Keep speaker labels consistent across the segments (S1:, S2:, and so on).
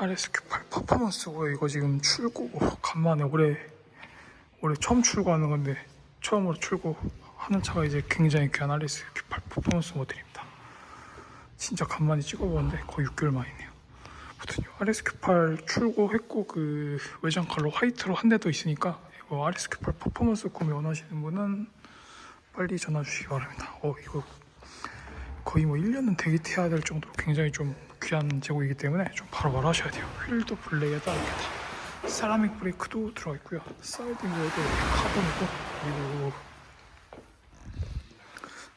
S1: RSQ8 퍼포먼스고 이거 지금 출고 간만에 올해 올해 처음 출고하는 건데 처음으로 출고하는 차가 이제 굉장히 귀한 RSQ8 퍼포먼스 모델입니다. 진짜 간만에 찍어보는데 거의 6개월 만이네요. 아무튼 이 RSQ8 출고했고 그 외장 컬러 화이트로 한대더 있으니까 이거 RSQ8 퍼포먼스 구매 원하시는 분은 빨리 전화 주시기 바랍니다. 어 이거 거의 뭐 1년은 대기해야 될 정도로 굉장히 좀 귀한 재고이기 때문에 좀 바로바로 하셔야 돼요. 휠도 블레이에다 이렇게 다 세라믹 브레이크도 들어가 있고요. 사이드 미러도 카본이고 그리고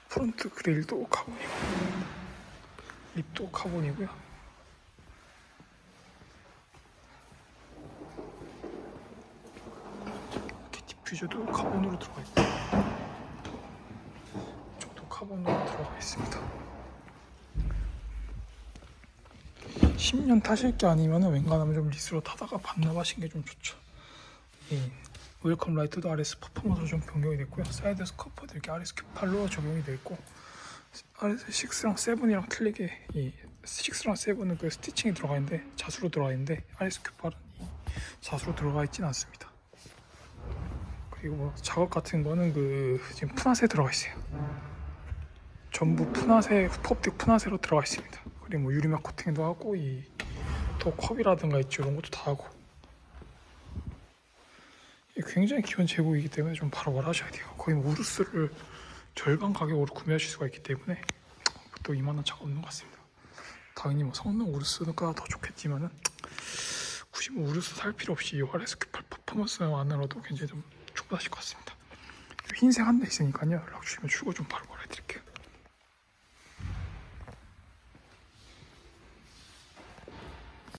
S1: 프론트 그릴도 카본이고 립도 카본이고요. 이렇게 디퓨저도 카본으로 들어가 있고 이쪽도 카본으로 들어가 있습니다. 10년 타실 게 아니면 웬간하면 좀 리스로 타다가 반납하신 게 좀 좋죠. 이 웰컴 라이트도 RS 퍼포먼스로 좀 변경이 됐고요. 사이드 스커퍼도 이렇게 RS Q8로 적용이 돼 있고 RS 6랑 7이랑 틀리게 이 6랑 7은 그 스티칭이 들어가 있는데 자수로 들어가 있는데 RS Q8은 이 자수로 들어가 있진 않습니다. 그리고 뭐 작업 같은 거는 그 지금 푸나세 들어가 있어요. 전부 푸나세 후퍼옵틱 푸나세로 들어가 있습니다. 그리고 뭐 유리막 코팅도 하고 이 더 컵이라든가 있죠 이런 것도 다 하고 굉장히 기본 재고이기 때문에 좀 바로바로 하셔야 돼요. 거의 뭐 우르스를 절반 가격으로 구매하실 수가 있기 때문에 또 이만한 차가 없는 것 같습니다. 당연히 뭐 성능 우르스가 더 좋겠지만은 굳이 뭐 우르스 살 필요 없이 이 RSQ8 퍼포먼스만으로도 굉장히 좀 충분하실 것 같습니다. 흰색 한 대 있으니까요. 연락 주시면 출고 좀 바로바로 해드릴게요.